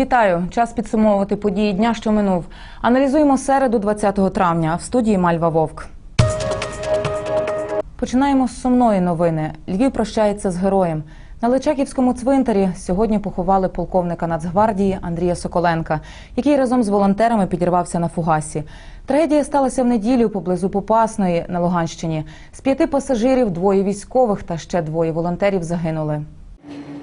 вітаю! Час підсумовувати події дня, що минув. Аналізуємо середу 20 травня в студії Мальва Вовк. Починаємо з сумної новини. Львів прощається з героєм. На Личаківському цвинтарі сьогодні поховали полковника Нацгвардії Андрія Соколенка, який разом з волонтерами підірвався на фугасі. Трагедія сталася в неділю поблизу Попасної на Луганщині. З п'яти пасажирів двоє військових та ще двоє волонтерів загинули.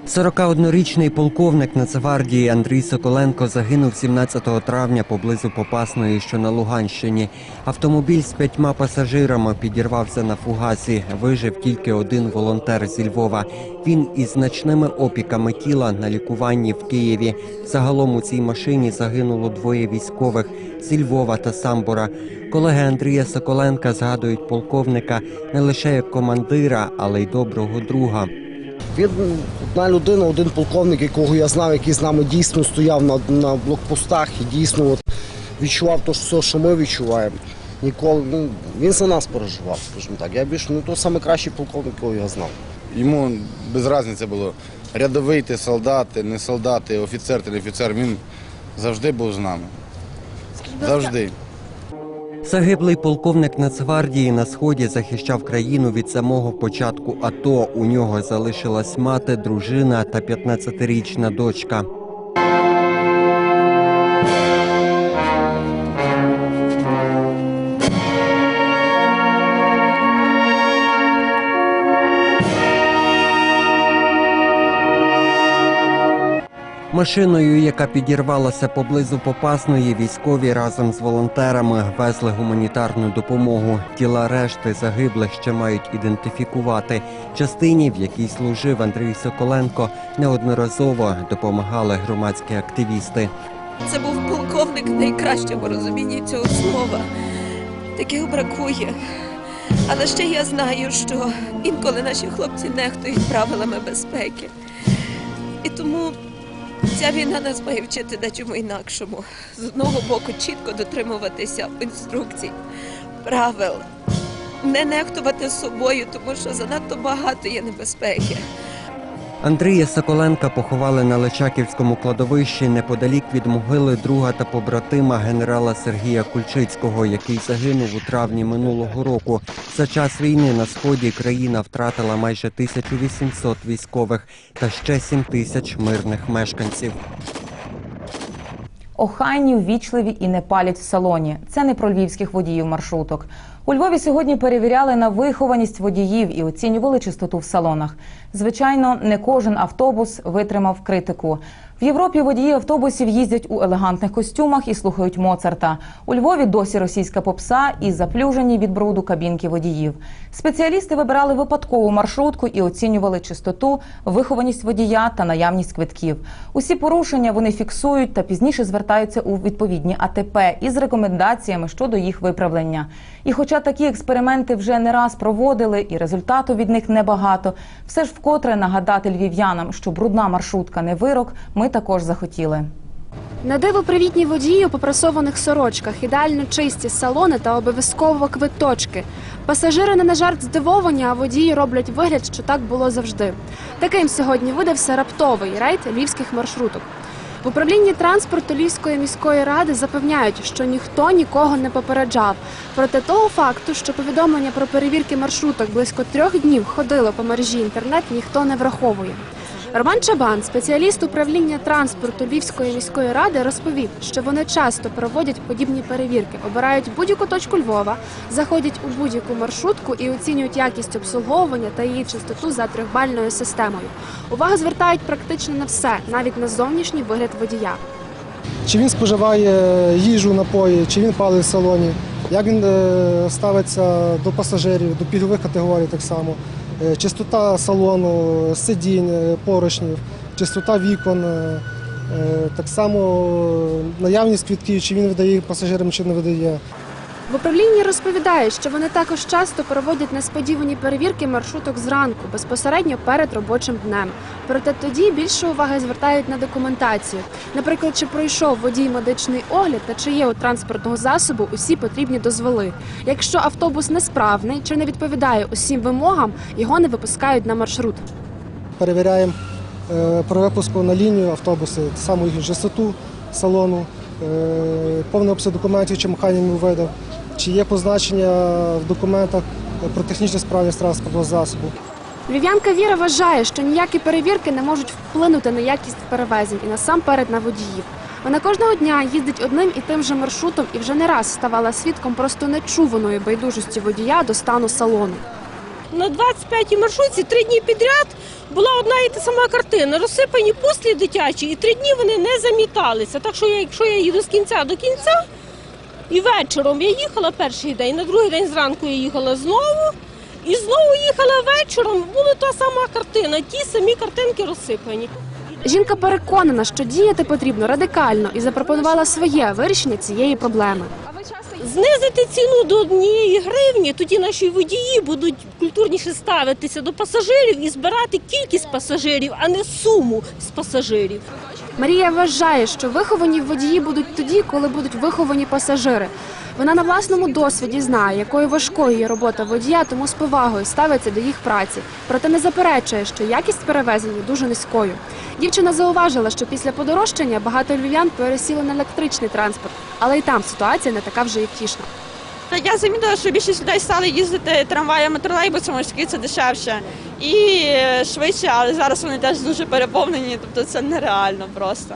41-річний полковник Нацгвардії Андрій Соколенко загинув 17 травня поблизу Попасної, що на Луганщині. Автомобіль з п'ятьма пасажирами підірвався на фугасі. Вижив тільки один волонтер зі Львова. Він із значними опіками тіла на лікуванні в Києві. Загалом у цій машині загинуло двоє військових зі Львова та Самбора. Колеги Андрія Соколенка згадують полковника не лише як командира, але й доброго друга. Він одна людина, один полковник, якого я знав, який з нами дійсно стояв на, на блокпостах і дійсно от, відчував те, все, що ми відчуваємо. Ніколи ну, він за нас переживав, скажімо так. Я більше ну то найкращий полковник, якого я знав. Йому без різниці було рядовий ти солдат, не солдат, офіцер, ти не офіцер. Він завжди був з нами. Завжди. Загиблий полковник Нацгвардії на сході захищав країну від самого початку АТО. У нього залишилась мати, дружина та 15-річна дочка. Машиною, яка підірвалася поблизу Попасної, військові разом з волонтерами везли гуманітарну допомогу. Тіла решти загиблих ще мають ідентифікувати. Частині, в якій служив Андрій Соколенко, неодноразово допомагали громадські активісти. Це був полковник в найкращому розумінні цього слова. Таких бракує. Але ще я знаю, що інколи наші хлопці нехтують правилами безпеки. І тому ця війна нас має вчити дечому інакшому. З одного боку, чітко дотримуватися інструкцій, правил, не нехтувати собою, тому що занадто багато є небезпеки. Андрія Соколенка поховали на Личаківському кладовищі неподалік від могили друга та побратима генерала Сергія Кульчицького, який загинув у травні минулого року. За час війни на сході країна втратила майже 1800 військових та ще 7 тисяч мирних мешканців. Охайні, ввічливі і не палять в салоні. Це не про львівських водіїв маршруток. У Львові сьогодні перевіряли на вихованість водіїв і оцінювали чистоту в салонах. Звичайно, не кожен автобус витримав критику. В Європі водії автобусів їздять у елегантних костюмах і слухають Моцарта. У Львові досі російська попса і заплюжені від бруду кабінки водіїв. Спеціалісти вибирали випадкову маршрутку і оцінювали чистоту, вихованість водія та наявність квитків. Усі порушення вони фіксують та пізніше звертаються у відповідні АТП із рекомендаціями щодо їх виправлення. І хоча такі експерименти вже не раз проводили, і результату від них небагато, все ж вкотре нагадати львів'янам, що брудна маршрутка не вирок, ми також захотіли. На диво привітні водії у попрасованих сорочках, ідеально чисті салони та обов'язково квиточки. Пасажири не на жарт здивовані, а водії роблять вигляд, що так було завжди. Таким сьогодні видався раптовий рейд львівських маршруток. В управлінні транспорту Львівської міської ради запевняють, що ніхто нікого не попереджав. Проте того факту, що повідомлення про перевірки маршруток близько трьох днів ходило по мережі інтернет, ніхто не враховує. Роман Чабан, спеціаліст управління транспорту Львівської міської ради, розповів, що вони часто проводять подібні перевірки, обирають будь-яку точку Львова, заходять у будь-яку маршрутку і оцінюють якість обслуговування та її чистоту за трьохбальною системою. Увагу звертають практично на все, навіть на зовнішній вигляд водія. чи він споживає їжу, напої, чи він палить в салоні, як він е, ставиться до пасажирів, до пільгових категорій так само, чистота салону, сидінь, е, поручнів, чистота вікон, е, е, так само е, наявність квітків, чи він видає пасажирам, чи не видає. В управлінні розповідають, що вони також часто проводять несподівані перевірки маршруток зранку, безпосередньо перед робочим днем. Проте тоді більше уваги звертають на документацію. Наприклад, чи пройшов водій медичний огляд та чи є у транспортного засобу усі потрібні дозволи. Якщо автобус несправний чи не відповідає усім вимогам, його не випускають на маршрут. Перевіряємо е, про випуску на лінію автобуси, саму їх частоту салону, е, повний обсяг документів, чи механік видав, чи є позначення в документах про технічну справність транспортного засобу. Львів'янка Віра вважає, що ніякі перевірки не можуть вплинути на якість перевезень і насамперед на водіїв. Вона кожного дня їздить одним і тим же маршрутом і вже не раз ставала свідком просто нечуваної байдужості водія до стану салону. На 25-й маршрутці три дні підряд була одна і та сама картина. Розсипані пустлі дитячі, і три дні вони не заміталися. Так що якщо я їду з кінця до кінця, і вечором я їхала перший день, на другий день зранку я їхала знову, і знову їхала вечором. Була та сама картина, ті самі картинки розсипані. Жінка переконана, що діяти потрібно радикально і запропонувала своє вирішення цієї проблеми. Знизити ціну до однієї гривні, тоді наші водії будуть культурніше ставитися до пасажирів і збирати кількість пасажирів, а не суму з пасажирів. Марія вважає, що виховані водії будуть тоді, коли будуть виховані пасажири. Вона на власному досвіді знає, якою важкою є робота водія, тому з повагою ставиться до їх праці. Проте не заперечує, що якість перевезень є дуже низькою. Дівчина зауважила, що після подорожчання багато львів'ян пересіли на електричний транспорт, але й там ситуація не така вже і втішна. Я замітила, що більшість людей стали їздити трамваями, тролейбусами, оскільки це дешевше і е, швидше, але зараз вони теж дуже переповнені, тобто це нереально просто.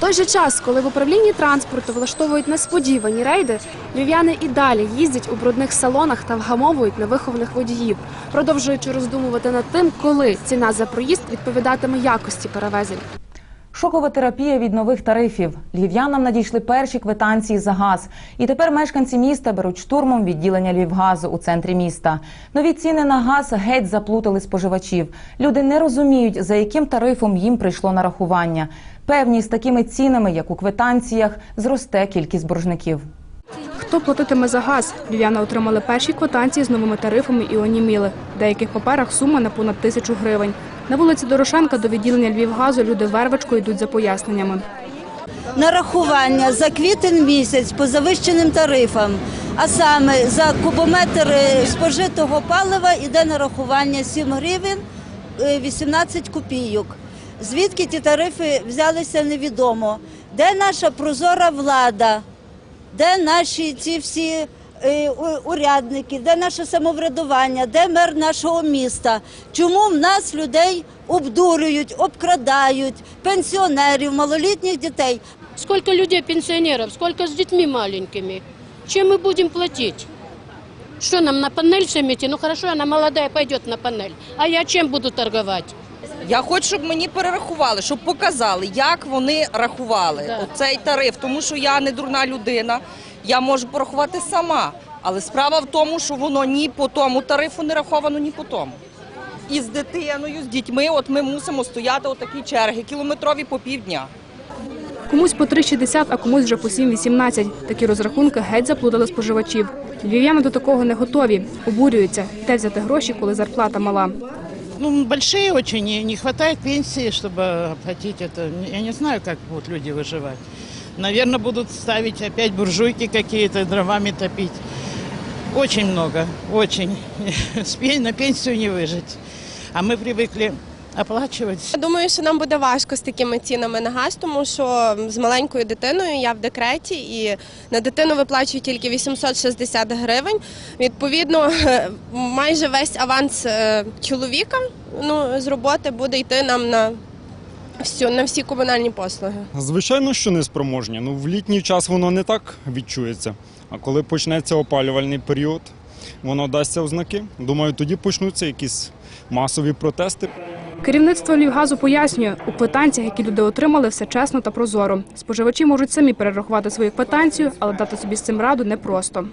Той же час, коли в управлінні транспорту влаштовують несподівані рейди, львів'яни і далі їздять у брудних салонах та вгамовують невихованих водіїв, продовжуючи роздумувати над тим, коли ціна за проїзд відповідатиме якості перевезень. Шокова терапія від нових тарифів. Львів'янам надійшли перші квитанції за газ. І тепер мешканці міста беруть штурмом відділення Львівгазу у центрі міста. Нові ціни на газ геть заплутали споживачів. Люди не розуміють, за яким тарифом їм прийшло нарахування. Певні з такими цінами, як у квитанціях, зросте кількість боржників. Хто платитиме за газ? Львів'яни отримали перші квитанції з новими тарифами і оніміли. В деяких паперах сума на понад тисячу гривень. На вулиці Дорошенка до відділення Львівгазу люди вервочкою йдуть за поясненнями. нарахування за квітень місяць по завищеним тарифам. А саме за кубометр е, спожитого палива йде нарахування 7 гривень е, 18 копійок. Звідки ті тарифи взялися, невідомо. Де наша прозора влада? Де наші ці всі е, урядники, де наше самоврядування, де мер нашого міста? Чому в нас людей обдурюють, обкрадають, пенсіонерів, малолітніх дітей? Сколько людей пенсионеров, сколько с детьми маленькими. Чем мы будем платить? Что нам на панель всем? Ну хорошо, она молодая пойдет на панель. А я чем буду торговать? Я хочу, щоб мені перерахували, щоб показали, як вони рахували цей тариф, тому що я не дурна людина, я можу порахувати сама. Але справа в тому, що воно ні по тому тарифу не раховано, ні по тому. І з дитиною, з дітьми, от ми мусимо стояти отакі черги, кілометрові по півдня. Комусь по 3,60, а комусь вже по 7,18. Такі розрахунки геть заплутали споживачів. Львів'яни до такого не готові, обурюються. Де взяти гроші, коли зарплата мала Ну, большие очень, не, не хватает пенсии, чтобы оплатить это. Я не знаю, как будут люди выживать. Наверное, будут ставить опять буржуйки какие-то, дровами топить. Очень много, очень. С пен- На пенсию не выжить. А мы привыкли оплачивать. Я думаю, що нам буде важко з такими цінами на газ, тому що з маленькою дитиною я в декреті і на дитину виплачую тільки 860 гривень. Відповідно, майже весь аванс е, чоловіка ну, з роботи буде йти нам на всю на всі комунальні послуги. Звичайно, що не спроможні. Ну, в літній час воно не так відчується. А коли почнеться опалювальний період, воно дасться ознаки. Думаю, тоді почнуться якісь масові протести. Керівництво Львівгазу пояснює, у квитанціях, які люди отримали, все чесно та прозоро. Споживачі можуть самі перерахувати свою квитанцію, але дати собі з цим раду непросто.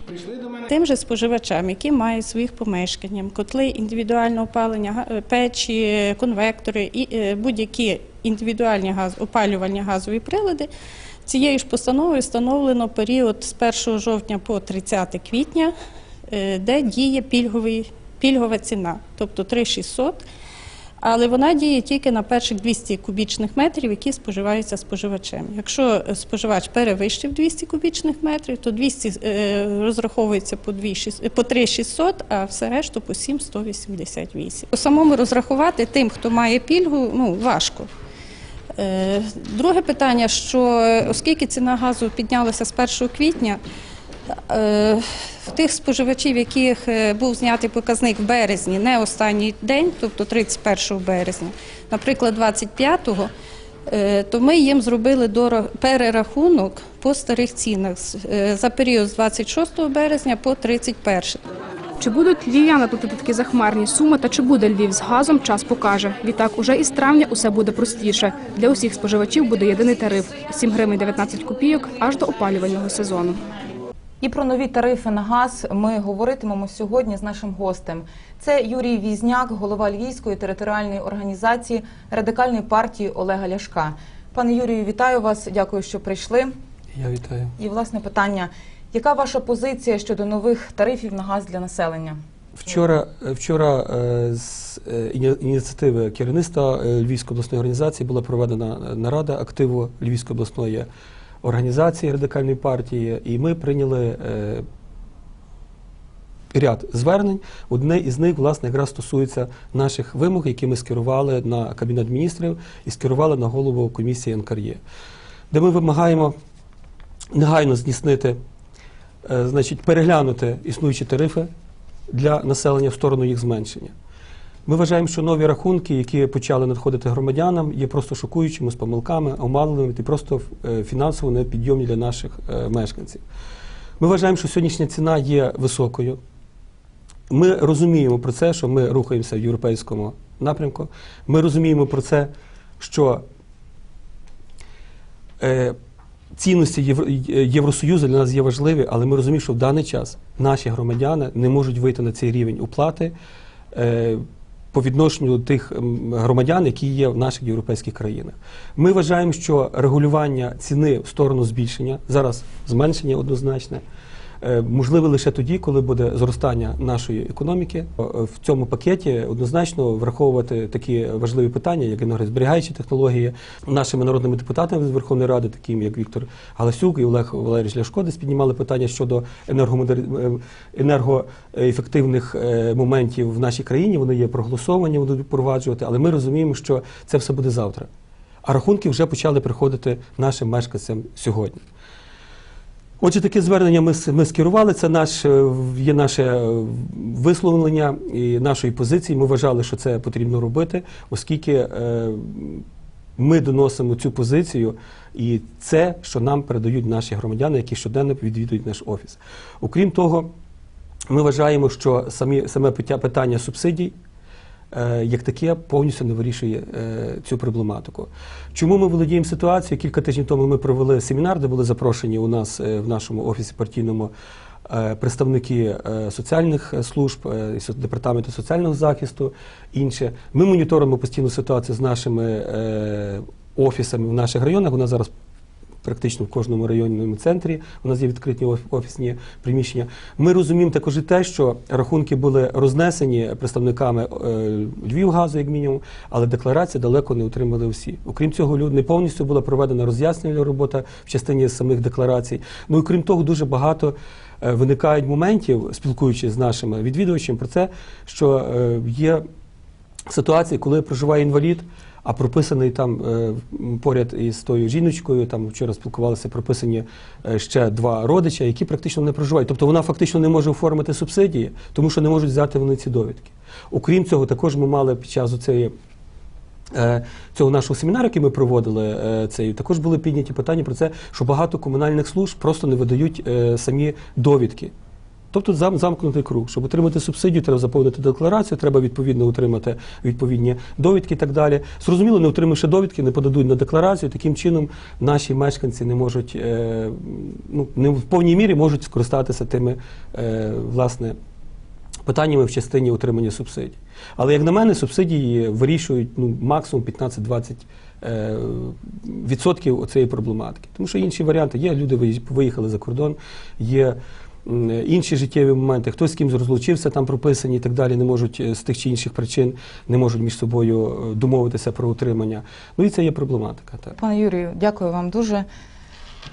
Тим же споживачам, які мають своїх помешкання, котли індивідуального опалення, е, печі, конвектори і е, будь-які індивідуальні газ, опалювальні газові прилади, цією ж постановою встановлено період з 1 жовтня по 30 квітня, е, де діє пільговий, пільгова ціна, тобто 3600 але вона діє тільки на перших 200 кубічних метрів, які споживаються споживачем. Якщо е, споживач перевищив 200 кубічних метрів, то 200 е, розраховується по 2 шіс- по 3600, а все решту по 7188. По самому розрахувати тим, хто має пільгу, ну важко. Е, Друге питання, що е, оскільки ціна газу піднялася з 1 квітня, е, тих споживачів, яких е, був знятий показник в березні, не останній день, тобто 31 березня, наприклад, 25-го, е, то ми їм зробили перерахунок по старих цінах е, за період з 26 березня по 31. Чи будуть львів'яни платити такі захмарні суми та чи буде Львів з газом, час покаже. Відтак, уже із травня усе буде простіше. Для усіх споживачів буде єдиний тариф – 7 гривень 19 копійок аж до опалювального сезону. І про нові тарифи на газ ми говоритимемо сьогодні з нашим гостем. Це Юрій Візняк, голова Львівської територіальної організації радикальної партії Олега Ляшка. Пане Юрію, вітаю вас. Дякую, що прийшли. Я вітаю. І власне питання: яка ваша позиція щодо нових тарифів на газ для населення? Вчора, вчора е, з е, ініціативи керівництва е, Львівської обласної організації була проведена нарада активу Львівської обласної організації радикальної партії, і ми прийняли е, ряд звернень. Одне із них, власне, якраз стосується наших вимог, які ми скерували на Кабінет міністрів і скерували на голову комісії НКРЄ, де ми вимагаємо негайно здійснити, е, значить, переглянути існуючі тарифи для населення в сторону їх зменшення. Ми вважаємо, що нові рахунки, які почали надходити громадянам, є просто шокуючими з помилками, омаленими і просто е, фінансово непідйомні для наших е, мешканців. Ми вважаємо, що сьогоднішня ціна є високою. Ми розуміємо про це, що ми рухаємося в європейському напрямку. Ми розуміємо про це, що е, цінності Євро- Євросоюзу для нас є важливі, але ми розуміємо, що в даний час наші громадяни не можуть вийти на цей рівень оплати по відношенню до тих громадян, які є в наших європейських країнах. Ми вважаємо, що регулювання ціни в сторону збільшення, зараз зменшення однозначне, можливе лише тоді, коли буде зростання нашої економіки. Е, В цьому пакеті однозначно враховувати такі важливі питання, як енергозберігаючі технології, нашими народними депутатами з Верховної Ради, такими як Віктор Галасюк і Олег Валерійович Ляшко, десь піднімали питання щодо енергомодер- е, енергоефективних е, моментів в нашій країні. Вони є проголосовані, вони будуть впроваджувати, але ми розуміємо, що це все буде завтра. А рахунки вже почали приходити нашим мешканцям сьогодні. Отже, таке звернення ми, ми скерували. Це наш, е, є наше е, висловлення і нашої позиції. Ми вважали, що це потрібно робити, оскільки е, ми доносимо цю позицію, і це, що нам передають наші громадяни, які щоденно відвідують наш офіс. Окрім того, ми вважаємо, що самі, саме питання субсидій як таке повністю не вирішує е, цю проблематику. Чому ми володіємо ситуацією? Кілька тижнів тому ми провели семінар, де були запрошені у нас е, в нашому офісі партійному е, представники е, соціальних е, служб, е, департаменту соціального захисту, інше. Ми моніторимо постійну ситуацію з нашими е, офісами в наших районах. Вона зараз практично в кожному районному центрі. У нас є відкриті офісні приміщення. Ми розуміємо також і те, що рахунки були рознесені представниками е, Львівгазу, як мінімум, але декларації далеко не отримали всі. Окрім цього, не повністю була проведена роз'яснювальна робота в частині самих декларацій. Ну і крім того, дуже багато. е, Виникають моментів, спілкуючись з нашими відвідувачами, про це, що е, є ситуації, коли проживає інвалід, а прописаний там е, поряд із тою жіночкою, там вчора спілкувалися, прописані е, ще два родича, які практично не проживають. Тобто вона фактично не може оформити субсидії, тому що не можуть взяти вони ці довідки. Окрім цього, також ми мали під час цієї. Цього нашого семінару, який ми проводили, е, цей також були підняті питання про це, що багато комунальних служб просто не видають е, самі довідки. Тобто зам, замкнутий круг. Щоб отримати субсидію, треба заповнити декларацію, треба відповідно отримати відповідні довідки і так далі. Зрозуміло, не отримавши довідки, не подадуть на декларацію. Таким чином наші мешканці не можуть, е, ну, не в повній мірі можуть скористатися тими, е, власне, питаннями в частині отримання субсидій. Але як на мене, субсидії вирішують ну, максимум 15-20 е, відсотків цієї проблематики. Тому що інші варіанти є. Люди виїхали за кордон, є інші життєві моменти. Хтось з кимось розлучився, там прописані і так далі, не можуть е, з тих чи інших причин не можуть між собою е, домовитися про утримання. Ну і це є проблематика. Так. Пане Юрію, дякую вам дуже.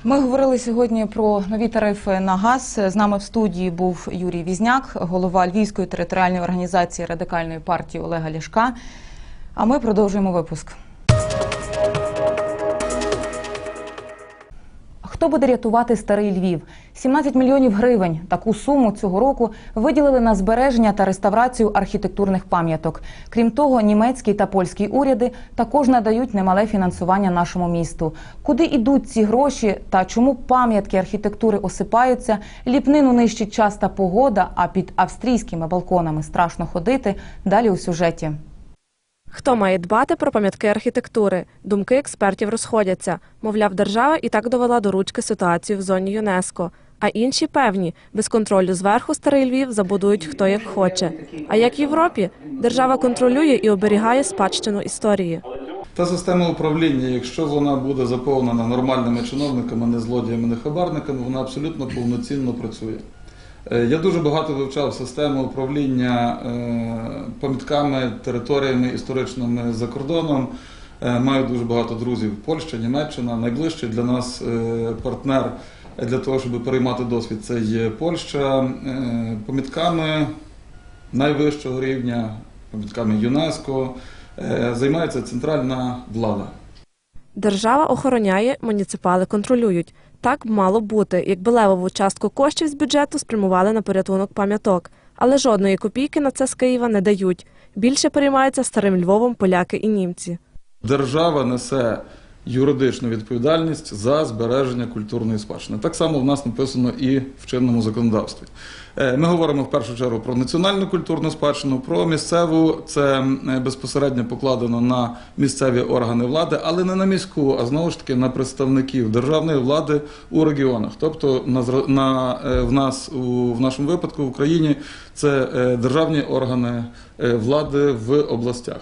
Ми говорили сьогодні про нові тарифи на газ. З нами в студії був Юрій Візняк, голова Львівської територіальної організації радикальної партії Олега Ляшка. А ми продовжуємо випуск. Хто буде рятувати старий Львів? 17 мільйонів гривень. Таку суму цього року виділили на збереження та реставрацію архітектурних пам'яток. Крім того, німецький та польський уряди також надають немале фінансування нашому місту. Куди йдуть ці гроші та чому пам'ятки архітектури осипаються? Ліпнину нищить час та погода, а під австрійськими балконами страшно ходити. Далі у сюжеті. Хто має дбати про пам'ятки архітектури? Думки експертів розходяться. Мовляв, держава і так довела до ручки ситуацію в зоні ЮНЕСКО. А інші певні, без контролю зверху старий Львів забудують хто як хоче. А як в Європі, держава контролює і оберігає спадщину історії. Та система управління, якщо вона буде заповнена нормальними чиновниками, не злодіями, не хабарниками, вона абсолютно повноцінно працює. Е, Я дуже багато вивчав систему управління е, пам'ятками, територіями історичними за кордоном. Е, Маю дуже багато друзів Польща, Німеччина. Найближчий для нас партнер для того, щоб переймати досвід, це є Польща. Пам'ятками найвищого рівня, пам'ятками ЮНЕСКО займається центральна влада. Держава охороняє, муніципали контролюють. Так мало бути, якби левову частку коштів з бюджету спрямували на порятунок пам'яток. Але жодної копійки на це з Києва не дають. Більше переймаються старим Львовом поляки і німці. Держава несе юридичну відповідальність за збереження культурної спадщини. Так само в нас написано і в чинному законодавстві. Е, Ми говоримо в першу чергу про національну культурну спадщину, про місцеву це е, безпосередньо покладено на місцеві органи влади, але не на міську, а знову ж таки на представників державної влади у регіонах. Тобто на, на е, в нас у в нашому випадку в Україні це державні органи влади в областях,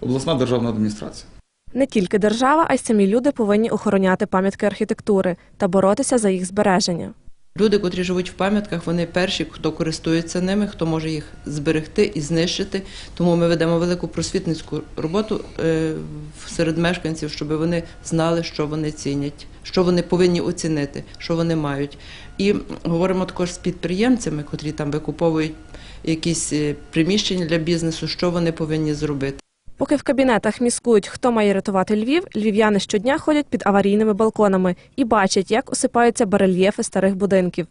обласна державна адміністрація. Не тільки держава, а й самі люди повинні охороняти пам'ятки архітектури та боротися за їх збереження. Люди, котрі живуть в пам'ятках, вони перші, хто користується ними, хто може їх зберегти і знищити. Тому ми ведемо велику просвітницьку роботу е, серед мешканців, щоб вони знали, що вони цінять, що вони повинні оцінити, що вони мають. І говоримо також з підприємцями, котрі там викуповують якісь е, приміщення для бізнесу, що вони повинні зробити. Поки в кабінетах міскують, хто має рятувати Львів, львів'яни щодня ходять під аварійними балконами і бачать, як осипаються барельєфи старих будинків.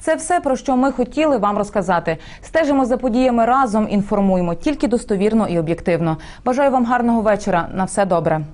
Це все про що ми хотіли вам розказати. Стежимо за подіями разом, інформуємо тільки достовірно і об'єктивно. Бажаю вам гарного вечора. На все добре.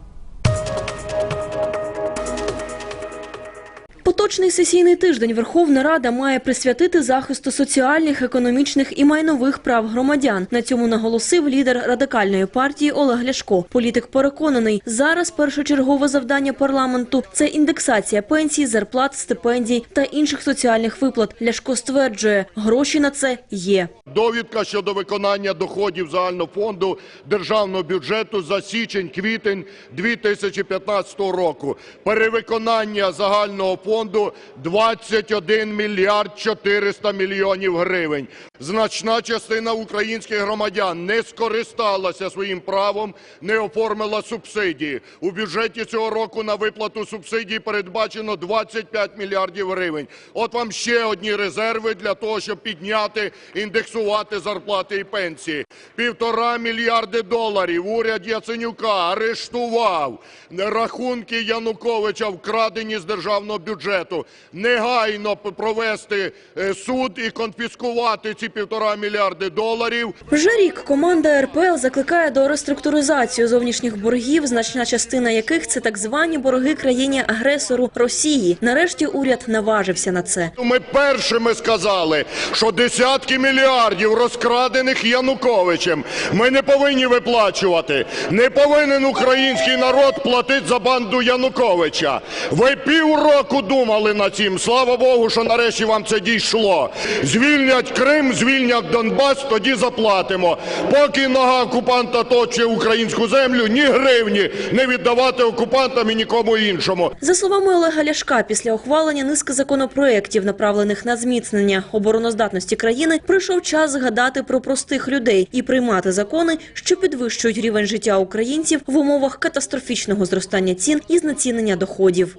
Поточний сесійний тиждень Верховна Рада має присвятити захисту соціальних, економічних і майнових прав громадян. На цьому наголосив лідер радикальної партії Олег Ляшко. Політик переконаний, зараз першочергове завдання парламенту це індексація пенсій, зарплат, стипендій та інших соціальних виплат. Ляшко стверджує, гроші на це є. Довідка щодо виконання доходів загального фонду державного бюджету за січень-квітень 2015 року. Перевиконання загального фонду 21 мільярд 400 мільйонів гривень. Значна частина українських громадян не скористалася своїм правом, не оформила субсидії. У бюджеті цього року на виплату субсидій передбачено 25 мільярдів гривень. От вам ще одні резерви для того, щоб підняти, індексувати зарплати і пенсії. Півтора мільярди доларів уряд Яценюка арештував рахунки Януковича, вкрадені з державного бюджету. Негайно провести е, суд і конфіскувати ці півтора мільярди доларів. Вже рік команда РПЛ закликає до реструктуризації зовнішніх боргів, значна частина яких це так звані борги країні-агресору Росії. Нарешті уряд наважився на це. Ми першими сказали, що десятки мільярдів розкрадених Януковичем ми не повинні виплачувати. Не повинен український народ платити за банду Януковича. Ви півроку думали, думали над цим. Слава Богу, що нарешті вам це дійшло. Звільнять Крим, звільнять Донбас, тоді заплатимо. Поки нога окупанта точить українську землю, ні гривні не віддавати окупантам і нікому іншому. За словами Олега Ляшка, після ухвалення низки законопроєктів, направлених на зміцнення обороноздатності країни, прийшов час згадати про простих людей і приймати закони, що підвищують рівень життя українців в умовах катастрофічного зростання цін і знецінення доходів.